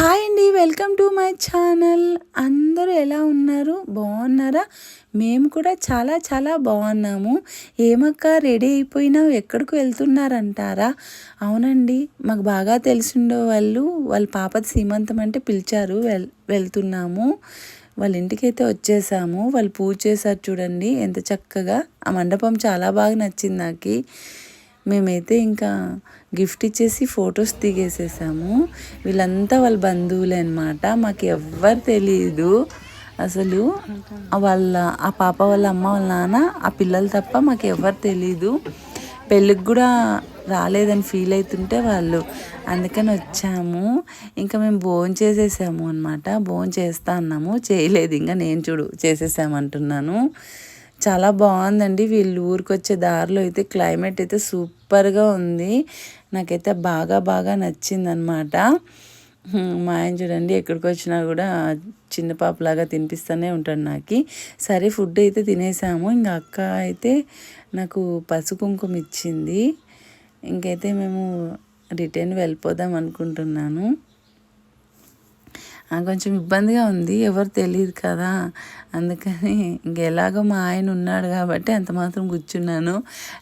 Hi అండి welcome to my channel. అందరూ ఎలా ఉన్నారు? బాగున్నారా? మేము కూడా చాలా చాలా బాగున్నాము. ఏమక్క రెడీ అయిపోయినావు? ఎక్కడికి వెళ్తున్నారంటారా? అవునండి మాకు బాగా తెలిసిండే వాళ్ళు వాళ్ళ పాప సీమంతం అంటే పిలిచారు వెల్ వెళ్తున్నాము. వాళ్ళ ఇంటికి అయితే వచ్చేసాము. వాళ్ళు పూజ చేశారు చూడండి ఎంత చక్కగా. ఆ మండపం చాలా బాగా నచ్చింది నాకు. మేమైతే ఇంకా గిఫ్ట్ ఇచ్చేసి ఫొటోస్ దిగేసేసాము. వీళ్ళంతా వాళ్ళ బంధువులే అనమాట మాకు ఎవ్వరు తెలియదు అసలు వాళ్ళ ఆ పాప వాళ్ళ అమ్మ వాళ్ళ నాన్న ఆ పిల్లలు తప్ప మాకు ఎవరు తెలీదు. పెళ్ళికి కూడా రాలేదని ఫీల్ అవుతుంటే వాళ్ళు అందుకని వచ్చాము. ఇంకా మేము భోజనం చేసేసాము అనమాట భోజనం చేస్తా అన్నాము. చేయలేదు. ఇంకా నేను చూడు చేసేసామంటున్నాను. చాలా బాగుందండి. వీళ్ళు ఊరికి వచ్చే దారిలో అయితే క్లైమేట్ అయితే సూపర్గా ఉంది. నాకైతే బాగా బాగా నచ్చిందనమాట మా ఆయన చూడండి ఎక్కడికి వచ్చినా కూడా చిన్న పాపలాగా తినిపిస్తూనే ఉంటాడు నాకు. సరే ఫుడ్ అయితే తినేసాము. ఇంకా అక్క అయితే నాకు పసు కుంకుమ ఇచ్చింది. ఇంకైతే మేము రిటర్న్ వెళ్ళిపోదాం అనుకుంటున్నాను. కొంచెం ఇబ్బందిగా ఉంది. ఎవరు తెలియదు కదా. అందుకని ఇంకెలాగో మా ఆయన ఉన్నాడు కాబట్టి అంత మాత్రం కూర్చున్నాను.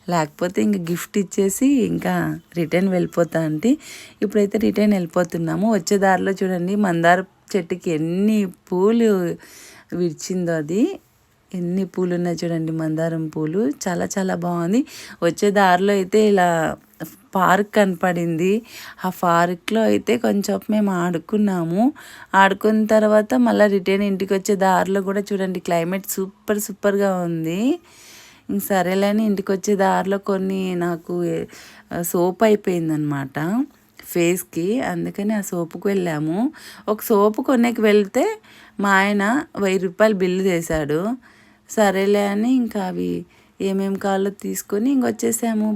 లేకపోతే ఇంక గిఫ్ట్ ఇచ్చేసి ఇంకా రిటర్న్ వెళ్ళిపోతా అంటే ఇప్పుడైతే రిటర్న్ వెళ్ళిపోతున్నాము. వచ్చే దారిలో చూడండి మందార చెట్టుకి ఎన్ని పూలు విడిచిందో అది. ఎన్ని పూలు ఉన్నాయి చూడండి మందారం పూలు. చాలా చాలా బాగుంది. వచ్చే దారిలో అయితే ఇలా పార్క్ కనపడింది. ఆ పార్క్లో అయితే కొంచెం మేము ఆడుకున్నాము. ఆడుకున్న తర్వాత మళ్ళీ రిటర్న్ ఇంటికి వచ్చే దారిలో కూడా చూడండి క్లైమేట్ సూపర్ సూపర్గా ఉంది. సరేలేని ఇంటికి వచ్చే దారిలో కొన్ని నాకు సోప్ అయిపోయిందనమాట ఫేస్కి. అందుకని ఆ సోపుకు వెళ్ళాము. ఒక సోపు కొనేకి వెళ్తే మా ఆయన వెయ్యి రూపాయలు బిల్లు చేశాడు. సరేలే అని ఇంకా అవి ఏమేమి కావాలో తీసుకొని ఇంకొచ్చేసాము.